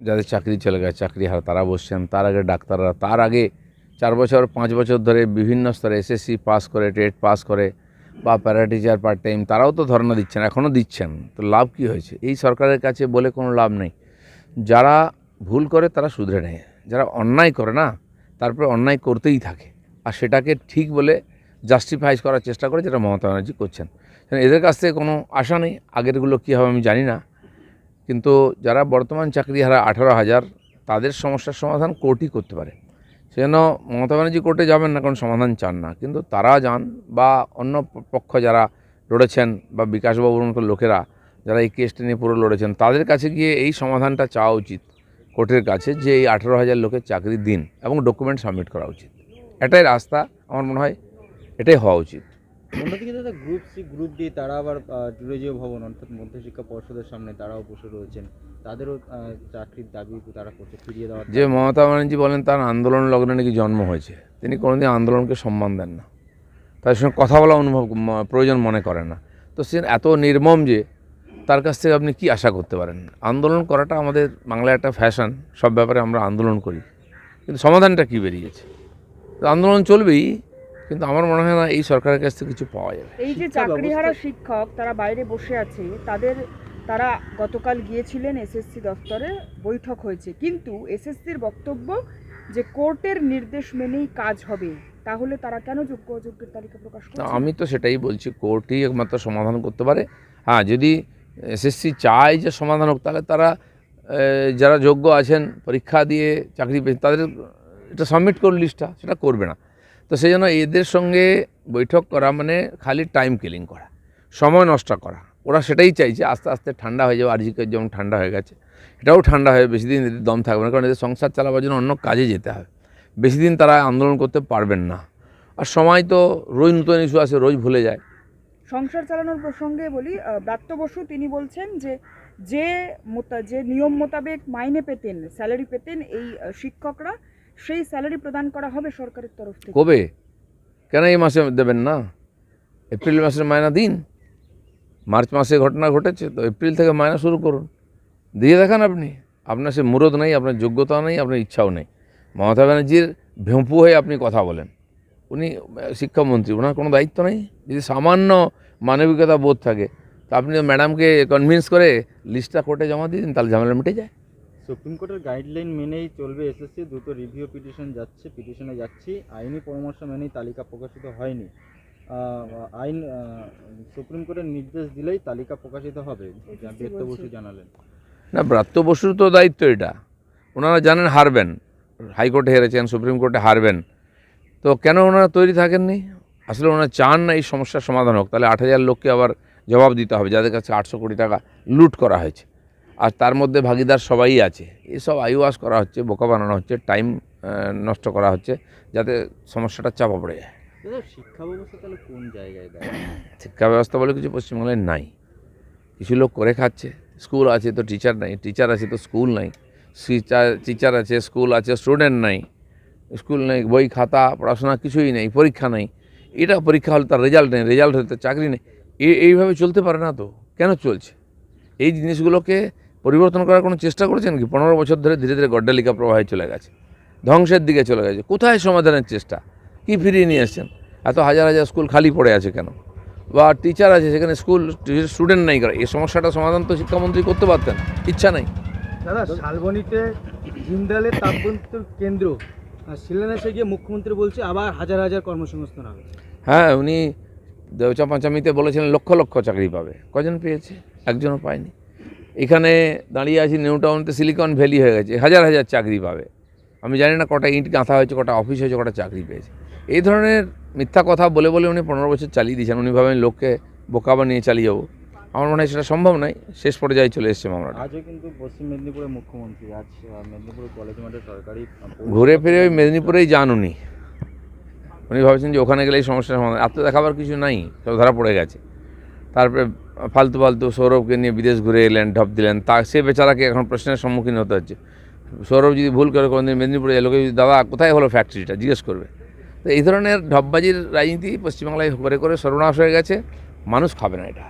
যাদের চাকরি চলে গেছে, চাকরি হারা, তারা বসছেন। তার আগে ডাক্তাররা, তার আগে চার বছর, পাঁচ বছর ধরে বিভিন্ন স্তরে এসএসসি পাস করে টেট পাস করে, বা প্যারা টিচার পার্ট টাইম তারাও তো ধর্ণা দিচ্ছেন এখনও দিচ্ছেন। তো লাভ কী হয়েছে? এই সরকারের কাছে বলে কোনো লাভ নেই। যারা ভুল করে, তারা শুধরে নেয়। যারা অন্যায় করে না, তারপরে অন্যায় করতেই থাকে। আর সেটাকে ঠিক বলে জাস্টিফাইজ করার চেষ্টা করে যেটা মমতা ব্যানার্জি করছেন। এদের কাছ থেকে কোনো আশা নেই। আগেরগুলো কী হবে আমি জানি না। কিন্তু যারা বর্তমান চাকরি হারা আঠারো হাজার, তাদের সমস্যার সমাধান কোর্টই করতে পারে। সেজন্য মমতা ব্যানার্জি কোর্টে যাবেন না, কারণ সমাধান চান না। কিন্তু তারা যান বা অন্য পক্ষ যারা লড়েছেন বা বিকাশবাবুর মতো লোকেরা যারা এই কেসটা নিয়ে পুরো লড়েছেন, তাদের কাছে গিয়ে এই সমাধানটা চাওয়া উচিত কোর্টের কাছে যে এই আঠেরো হাজার লোকের চাকরি দিন এবং ডকুমেন্ট সাবমিট করা উচিত। এটাই রাস্তা, আমার মনে হয়, এটাই হওয়া উচিত। অন্যদিকে দাদা গ্রুপ সি গ্রুপ ডি তারা আবার জুড়েজীয় ভবন অর্থাৎ মধ্যশিক্ষা পর্ষদের সামনে তারাও বসে রয়েছেন। তাদেরও চাকরির দাবি তারা করছে ফিরিয়ে দেওয়ার যে মমতা ব্যানার্জি বলেন তার আন্দোলন লগ্নে নাকি জন্ম হয়েছে। তিনি কোনোদিন আন্দোলনকে সম্মান দেন না। তার সঙ্গে কথা বলা অনুভব প্রয়োজন মনে করেন না। তো সে এত নির্মম যে তার কাছ থেকে আপনি কি আশা করতে পারেন? আন্দোলন করাটা আমাদের বাংলায় একটা ফ্যাশন সব ব্যাপারে আমরা আন্দোলন করি। কিন্তু সমাধানটা কী বেরিয়েছে? তো আন্দোলন চলবেই। কিন্তু আমার মনে হয় না এই সরকারের কাছ থেকে কিছু পাওয়া যাবে। এই যে চাকরিহারা শিক্ষক তারা বাইরে বসে আছে তাদের তারা গতকাল গিয়েছিলেন এসএসসি দফতরে বৈঠক হয়েছে। কিন্তু এসএসসির বক্তব্য যে কোর্টের নির্দেশ মেনেই কাজ হবে তাহলে তারা কেন যোগ্য অযোগ্যের তালিকা প্রকাশ না, করছে? আমি তো সেটাই বলছি কোর্টই একমাত্র সমাধান করতে পারে। হ্যাঁ যদি এসএসসি চায় যে সমাধান হোক তাহলে তারা যারা যোগ্য আছেন পরীক্ষা দিয়ে চাকরি পেয়ে তাদের এটা সাবমিট করুন লিস্টটা সেটা করবে না। তো সেই জন্য এদের সঙ্গে বৈঠক করা মানে খালি টাইম কিলিং করা, সময় নষ্ট করা। ওরা সেটাই চাইছে, আস্তে আস্তে ঠান্ডা হয়ে যাবে, আরজিকের যেমন ঠান্ডা হয়ে গেছে, এটাও ঠান্ডা হয়ে বেশি দিন এদের দম থাকবে না, কারণ এদের সংসার চালাবার জন্য অন্য কাজে যেতে হবে। বেশি দিন তারা আন্দোলন করতে পারবেন না। আর সময় তো রোজ নতুন ইস্যু আসে, রোজ ভুলে যায়। সংসার চালানোর প্রসঙ্গে বলি ব্রাত্য বসু তিনি বলছেন যে যে যে নিয়ম মোতাবেক মাইনে পেতেন, স্যালারি পেতেন এই শিক্ষকরা সেই স্যালারি প্রদান করা হবে সরকারের তরফ থেকে। কবে? কেন এই মাসে দেবেন না? এপ্রিল মাসের মায়না দিন। মার্চ মাসে ঘটনা ঘটেছে, তো এপ্রিল থেকে মায়না শুরু করুন। দিয়ে দেখান আপনি। আপনার সে মুরদ নেই, আপনার যোগ্যতা নেই, আপনার ইচ্ছাও নেই। মমতা ব্যানার্জির ভেঁপু হয়ে আপনি কথা বলেন। উনি শিক্ষামন্ত্রী, ওনার কোনো দায়িত্ব নেই? যদি সামান্য মানবিকতা বোধ থাকে, তা আপনি ম্যাডামকে কনভিন্স করে লিস্টটা কোর্টে জমা দিয়ে দিন, তাহলে ঝামেলা মিটে যায়। সুপ্রিম কোর্টের গাইডলাইন মেনেই চলবে এসএসসি দ্রুত রিভিউ পিটিশন যাচ্ছে পিটিশনে যাচ্ছি। আইনি পরামর্শ মেনেই তালিকা প্রকাশিত হয়নি। আইন সুপ্রিম কোর্টের নির্দেশ দিলেই তালিকা প্রকাশিত হবে যা বেত্য বসু জানালেন। না ব্রাত্য বসুর তো দায়িত্ব এটা। ওনারা জানেন হারবেন। হাইকোর্টে হেরেছেন সুপ্রিম কোর্টে হারবেন। তো কেন ওনারা তৈরি থাকেননি? আসলে ওনারা চান না এই সমস্যার সমাধান হোক। তাহলে আট হাজার লোককে আবার জবাব দিতে হবে যাদের কাছে আটশো কোটি টাকা লুট করা হয়েছে। আর তার মধ্যে ভাগিদার সবাই আছে। এসব আইওয়াস করা হচ্ছে বোকা বানানো হচ্ছে টাইম নষ্ট করা হচ্ছে যাতে সমস্যাটা চাপা পড়ে যায়। শিক্ষা ব্যবস্থা তাহলে কোন জায়গায় শিক্ষা ব্যবস্থা বলে কিছু পশ্চিমবাংলায় নাই। কিছু লোক করে খাচ্ছে স্কুল আছে তো টিচার নাই টিচার আছে তো স্কুল নাই টিচার আছে স্কুল আছে স্টুডেন্ট নাই স্কুল নেই বই খাতা পড়াশোনা কিছুই নেই পরীক্ষা নেই। এটা পরীক্ষা হলে তার রেজাল্ট নেই রেজাল্ট হলে তার চাকরি নেই। এই এইভাবে চলতে পারে না তো? কেন চলছে? এই জিনিসগুলোকে পরিবর্তন করার কোনো চেষ্টা করেছেন কি? পনেরো বছর ধরে ধীরে ধীরে গড্ডালিকা প্রবাহে চলে গেছে। ধ্বংসের দিকে চলে গেছে। কোথায় সমাধানের চেষ্টা? কি ফিরিয়ে নিয়ে এসছেন? এত হাজার হাজার স্কুল খালি পড়ে আছে কেন? বা টিচার আছে সেখানে স্কুল স্টুডেন্ট নেই করে? এই সমস্যাটা সমাধান তো শিক্ষামন্ত্রী করতে পারতেন। ইচ্ছা নেই। দাদা শালবনীতে জিন্দালের তাপবিদ্যুৎ কেন্দ্র। আর শিলান্যাসে গিয়ে মুখ্যমন্ত্রী বলছে আবার হাজার হাজার কর্মসংস্থান হবে। হ্যাঁ উনি দেওচা পাঁচামিতে বলেছিলেন লক্ষ লক্ষ চাকরি পাবে। কজন পেয়েছে? একজনও পায়নি। এখানে দাঁড়িয়ে আছি নিউ টাউনতে সিলিকন ভ্যালি হয়ে গেছে হাজার হাজার চাকরি পাবে। আমি জানি না কটা ইট গাঁথা হয়েছে কটা অফিস হয়েছে কটা চাকরি পেয়েছে। এই ধরনের মিথ্যা কথা বলে বলে উনি পনেরো বছর চালিয়ে দিয়েছেন উনি ভাবেন লোককে বোকা বানিয়ে চালিয়ে যাব। আমার মনে হয় সেটা সম্ভব নয় শেষ পর্যায়ে চলে এসছে মামলাটা। আজও কিন্তু পশ্চিম মেদিনীপুরের মুখ্যমন্ত্রী আজ মেদিনীপুর কলেজ মাঠে সরকারি ঘুরে ফিরে ওই মেদিনীপুরেই যান উনি। উনি ভাবছেন যে ওখানে গেলেই সমস্যার সমাধান। আর তো দেখাবার কিছু নাই সব ধরা পড়ে গেছে। তারপরে ফালতু ফালতু সৌরভকে নিয়ে বিদেশ ঘুরে এলেন, ঢপ দিলেন। তা সে বেচারাকে এখন প্রশ্নের সম্মুখীন হতে হচ্ছে। সৌরভ যদি ভুল করে কোনোদিন মেদিনীপুরে লোকে যদি, দাদা, কোথায় হলো ফ্যাক্টরিটা জিজ্ঞেস করবে। তো এই ধরনের ঢপবাজির রাজনীতি পশ্চিমবাংলায় করে করে সর্বনাশ হয়ে গেছে। মানুষ খাবে না এটা।